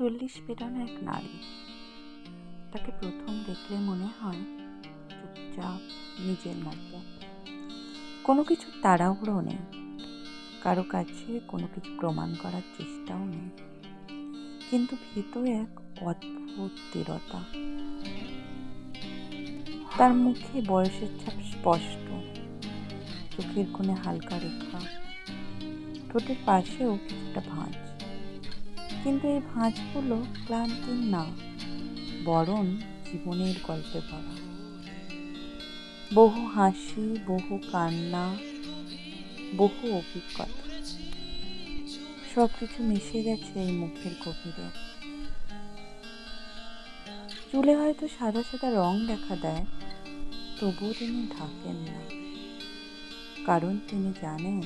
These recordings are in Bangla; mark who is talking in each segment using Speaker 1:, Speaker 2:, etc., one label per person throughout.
Speaker 1: চল্লিশ পেরানো এক নারী। তাকে প্রথম দেখলে মনে হয় চুপচাপ নিজের মতো। কোনো কিছু তাড়াহুড়ো নেই। কারও কাছে কোনো কিছু প্রমাণ করার চেষ্টাও নেই। কিন্তু ভেতরে এক অদ্ভুত দৃঢ়তা। তার মুখে বয়সের ছাপ স্পষ্ট। চোখের কোণে হালকা রেখা। ঠোঁটের পাশেও কিছুটা ভাঁজ। কিন্তু এই ভাঁজগুলো ক্লান্তির না, বরং জীবনের গল্পে ভরা। বহু হাসি, বহু কান্না, বহু অভিজ্ঞতা সব কিছু মিশে গেছে এই মুখের গভীরে। চুলে হয়তো সাদা সাদা রং দেখা দেয়, তবুও তিনি ঢাকেন না। কারণ তিনি জানেন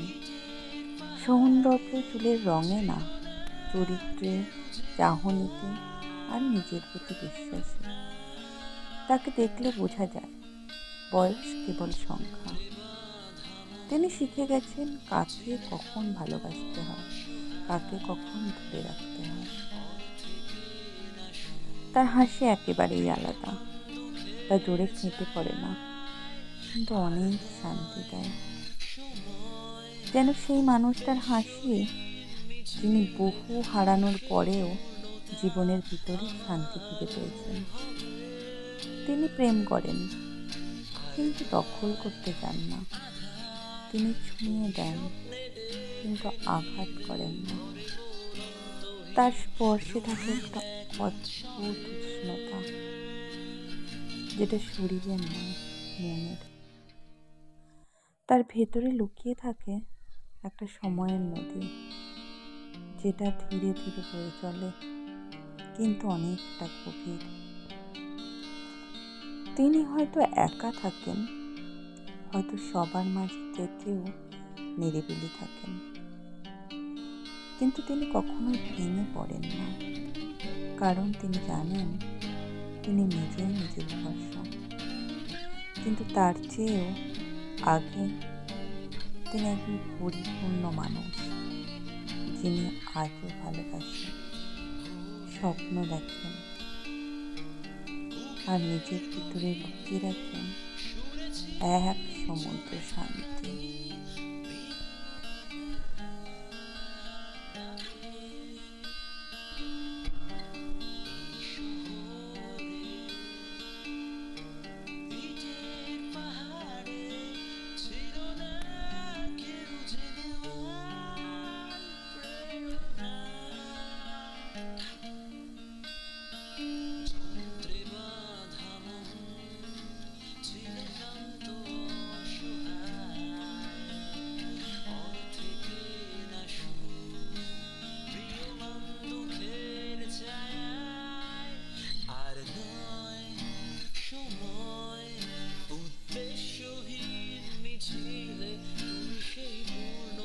Speaker 1: সৌন্দর্য চুলের রঙে না। চরিত্রে, চাহনিতে আর নিজের প্রতি বিশ্বাসে। তাকে দেখলে বোঝা যায়, বয়স কেবল সংখ্যা। তিনি শিখে গেছেন কাকে কখন ভালোবাসতে হয়, কাকে কখন ধরে রাখতে হয়। তার হাসি একেবারেই আলাদা, তা জোরে খেতে পড়ে না, কিন্তু অনেক শান্তি দেয়। যেন সেই মানুষটার হাসি যিনি বহু হারানোর পরেও জীবনের ভিতরে শান্তি ফিরে পেয়েছেন। তিনি প্রেম করেন, কিন্তু দখল করতে চান না। তিনি ছুঁয়ে দেন, কিন্তু আঘাত করেন না। তার স্পর্শে থাকে একটা অদ্ভুত উষ্ণতা, যেটা শরীরের নয়, মনের। তার ভেতরে লুকিয়ে থাকে একটা সময়ের নদী। যেটা ধীরে ধীরে বয়ে চলে, কিন্তু অনেকটা গভীর। তিনি হয়তো একা থাকেন, হয়তো সবার মাঝে থেকেও নিরিবিলি থাকেন। কিন্তু তিনি কখনোই ভেঙে পড়েন না, কারণ তিনি জানেন তিনি নিজেই নিজের ভরসা। কিন্তু তার চেয়েও আগে তিনি একজন পরিপূর্ণ মানুষ। যিনি আজও ভালোবাসেন স্বপ্ন দেখেন আর নিজের ভিতরে লুকিয়ে রাখেন এক সমুদ্র শান্তি।